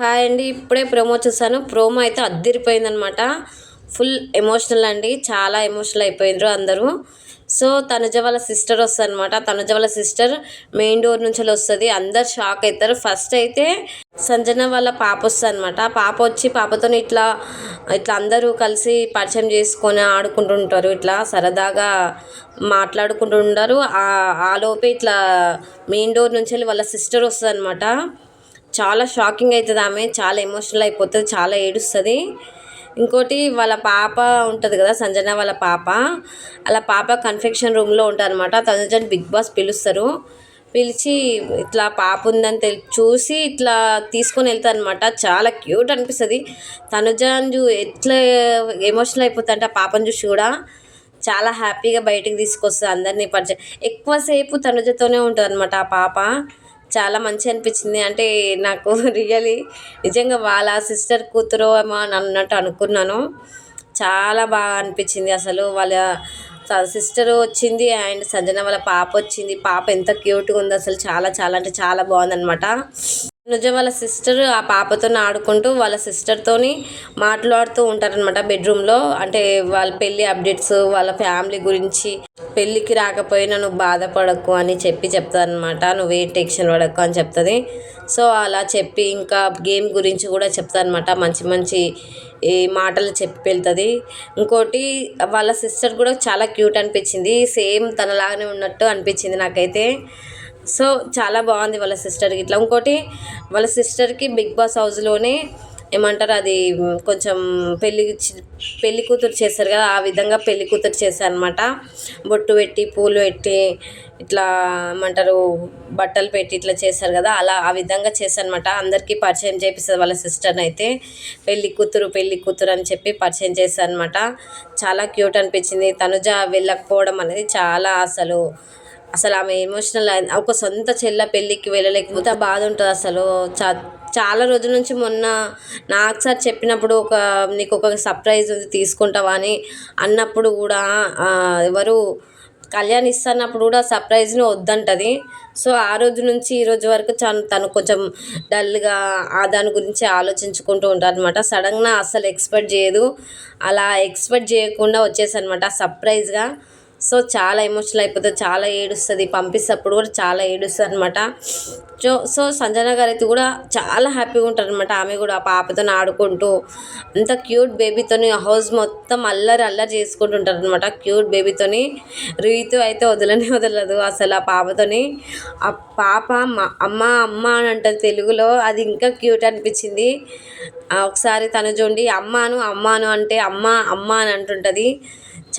Hi అండి ఇప్పుడే promo చూసాను ప్రోమో అయితే అద్దరిపోయిందనమాట. ఫుల్ ఎమోషనల్ అండి చాలా ఎమోషనల్ అయిపోయినారు అందరూ. సో తనుజ వాళ్ళ సిస్టర్ వస్తుంది అనమాట తనుజ వాళ్ళ సిస్టర్ మెయిన్ డోర్ నుంచి వస్తుంది. అందరు షాక్ అవుతారు ఫస్ట్ అయితే సంజన వాళ్ళ పాప వస్తుంది అనమాట పాప వచ్చి పాపతో ఇట్లా ఇట్లా అందరూ కలిసి పరిచయం చేసుకొని ఆడుకుంటుంటారు. ఇట్లా సరదాగా మాట్లాడుకుంటూ ఉంటారు ఆ లోపే ఇట్లా మెయిన్ డోర్ నుంచి వెళ్ళి వాళ్ళ సిస్టర్ వస్తుంది అనమాట చాలా షాకింగ్ అవుతుంది ఆమె చాలా ఎమోషనల్ అయిపోతుంది చాలా ఏడుస్తుంది. ఇంకోటి వాళ్ళ పాప ఉంటుంది కదా సంజన వాళ్ళ పాప. అలా పాప కన్ఫెక్షన్ రూమ్లో ఉంటారనమాట అనమాట బిగ్ బాస్ పిలుస్తారు. పిలిచి ఇట్లా పాప ఉందని తెలి చూసి ఇట్లా తీసుకొని వెళ్తారనమాట చాలా క్యూట్ అనిపిస్తుంది. తనుజను ఎట్లా ఎమోషనల్ అయిపోతుంది అంటే ఆ పాపను చూసి కూడా చాలా హ్యాపీగా బయటికి తీసుకొస్తుంది అందరినీ పరిచయం. ఎక్కువసేపు తనుజతోనే ఉంటుంది అనమాట ఆ పాప. చాలా మంచి అనిపించింది. అంటే నాకు రియలీ నిజంగా వాళ్ళ సిస్టర్ కూతురు ఏమో అని అన్నట్టు అనుకున్నాను. చాలా బాగా అనిపించింది అసలు. వాళ్ళ సిస్టర్ వచ్చింది అండ్ సంజన వాళ్ళ పాప వచ్చింది. పాప ఎంత క్యూట్గా ఉంది అసలు చాలా చాలా అంటే చాలా బాగుందనమాట నిజం వాళ్ళ సిస్టర్ ఆ పాపతో ఆడుకుంటూ వాళ్ళ సిస్టర్తోని మాట్లాడుతూ ఉంటారనమాట బెడ్రూమ్లో అంటే వాళ్ళ పెళ్ళి అప్డేట్స్ వాళ్ళ ఫ్యామిలీ గురించి. పెళ్ళికి రాకపోయినా నువ్వు బాధపడకు అని చెప్పి చెప్తానమాట నువ్వు ఏ టెన్షన్ పడకు అని చెప్తుంది. సో అలా చెప్పి ఇంకా గేమ్ గురించి కూడా చెప్తానమాట మంచి మంచి ఈ మాటలు చెప్పి వెళ్తుంది. ఇంకోటి వాళ్ళ సిస్టర్ కూడా చాలా క్యూట్ అనిపించింది. సేమ్ తనలాగానే ఉన్నట్టు అనిపించింది నాకైతే. సో చాలా బాగుంది వాళ్ళ సిస్టర్కి ఇట్లా ఇంకోటి వాళ్ళ సిస్టర్కి బిగ్ బాస్ హౌస్లోనే ఏమంటారు అది కొంచెం పెళ్ళి పెళ్ళి కూతురు చేస్తారు కదా ఆ విధంగా పెళ్ళి కూతురు చేశారు అనమాట బొట్టు పెట్టి పూలు పెట్టి ఇట్లా ఏమంటారు బట్టలు పెట్టి ఇట్లా చేస్తారు కదా అలా ఆ విధంగా చేశారనమాట అందరికీ పరిచయం చేపిస్తుంది వాళ్ళ సిస్టర్ని అయితే పెళ్ళి కూతురు పెళ్ళి కూతురు అని చెప్పి పరిచయం చేశారనమాట చాలా క్యూట్ అనిపించింది. తనుజ వెళ్ళకపోవడం అనేది చాలా అసలు అసలు ఆమె ఎమోషనల్ ఒక సొంత చెల్ల పెళ్ళికి వెళ్ళలేకపోతే బాధ ఉంటుంది అసలు. చా చాలా రోజుల నుంచి మొన్న నాకు సార్ చెప్పినప్పుడు ఒక నీకు ఒక సర్ప్రైజ్ ఉంది తీసుకుంటావా అని అన్నప్పుడు కూడా ఎవరు కళ్యాణ్ ఇస్తున్నప్పుడు కూడా సర్ప్రైజ్ని వద్దంటది. సో ఆ రోజు నుంచి ఈ రోజు వరకు తను తను కొంచెం డల్గా ఆ దాని గురించి ఆలోచించుకుంటూ ఉంటారు అనమాట సడన్గా అస్సలు ఎక్స్పెక్ట్ చేయదు. అలా ఎక్స్పెక్ట్ చేయకుండా వచ్చేసనమాట సర్ప్రైజ్గా సో చాలా ఎమోషనల్ అయిపోతుంది చాలా ఏడుస్తుంది. పంపిస్తప్పుడు కూడా చాలా ఏడుస్తుంది అనమాట సో సో సంజన గారు అయితే కూడా చాలా హ్యాపీగా ఉంటారు అనమాట ఆమె కూడా ఆ పాపతో ఆడుకుంటూ అంత క్యూట్ బేబీతోని హౌస్ మొత్తం అల్లరి అల్లరి చేసుకుంటుంటారు అనమాట క్యూట్ బేబీతోని. రీతు అయితే వదలని వదలదు అసలు ఆ పాపతోని. ఆ పాప అమ్మ అమ్మ అని అంటారు తెలుగులో అది ఇంకా క్యూట్ అనిపించింది. ఒకసారి తను చూడండి అమ్మాను అమ్మాను అంటే అమ్మ అమ్మ అని అంటుంటుంది.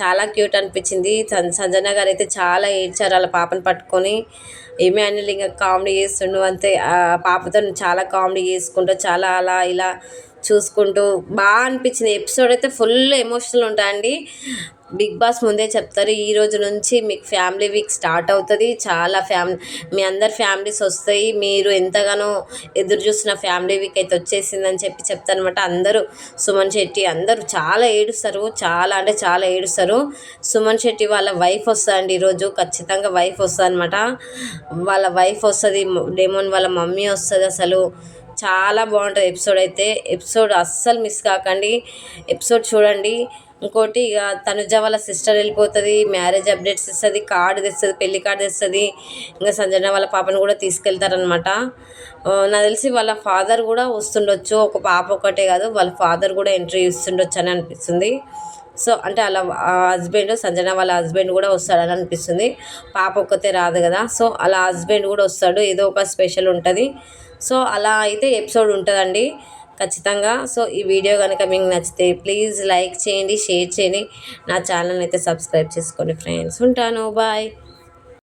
చాలా క్యూట్ అనిపించింది. సంజన గారు అయితే చాలా ఏడ్చారు వాళ్ళ పాపను పట్టుకొని. ఏమీ అనిల్ ఇంకా కామెడీ చేస్తుండు అంతే. ఆ పాపతో చాలా కామెడీ చేసుకుంటూ చాలా అలా ఇలా చూసుకుంటూ. బాగా అనిపించింది. ఎపిసోడ్ అయితే ఫుల్ ఎమోషనల్ ఉంటాయండి. బిగ్ బాస్ ముందే చెప్తారు ఈ రోజు నుంచి మీకు ఫ్యామిలీ వీక్ స్టార్ట్ అవుతుంది. చాలా ఫ్యామిలీ మీ అందరి ఫ్యామిలీస్ వస్తాయి. మీరు ఎంతగానో ఎదురు చూసిన ఫ్యామిలీ వీక్ అయితే వచ్చేసిందని చెప్పి చెప్తానమాట అందరూ సుమన్ శెట్టి అందరూ చాలా ఏడుస్తారు. చాలా అంటే చాలా ఏడుస్తారు. సుమన్ శెట్టి వాళ్ళ వైఫ్ వస్తుందండి ఈరోజు. ఖచ్చితంగా వైఫ్ వస్తుంది అనమాట వాళ్ళ వైఫ్ వస్తుంది డెమోన్ వాళ్ళ మమ్మీ వస్తుంది అసలు. చాలా బాగుంటుంది ఎపిసోడ్ అయితే. ఎపిసోడ్ అస్సలు మిస్ కాకండి. ఎపిసోడ్ చూడండి. ఇంకోటి ఇక తనుజ వాళ్ళ సిస్టర్ వెళ్ళిపోతుంది మ్యారేజ్ అప్డేట్స్ ఇస్తుంది కార్డు తెస్తుంది పెళ్ళి కార్డు తెస్తుంది. ఇంకా సంజన వాళ్ళ పాపను కూడా తీసుకెళ్తారనమాట నాకు తెలిసి వాళ్ళ ఫాదర్ కూడా వస్తుండొచ్చు. ఒక పాప ఒకటే కాదు వాళ్ళ ఫాదర్ కూడా ఎంట్రీ ఇస్తుండొచ్చు అని అనిపిస్తుంది. సో అంటే అలా హస్బెండ్ సంజన వాళ్ళ హస్బెండ్ కూడా వస్తాడని అనిపిస్తుంది. పాప ఒక్కతే రాదు కదా. సో అలా హస్బెండ్ కూడా వస్తాడు. ఏదో ఒక స్పెషల్ ఉంటుంది. సో అలా అయితే ఎపిసోడ్ ఉంటుందండి. ఖచ్చితంగా. సో ఈ వీడియో కనుక మీకు నచ్చితే ప్లీజ్ లైక్ చేయండి షేర్ చేయండి. నా ఛానల్ అయితే సబ్స్క్రైబ్ చేసుకోండి ఫ్రెండ్స్. ఉంటాను. బాయ్.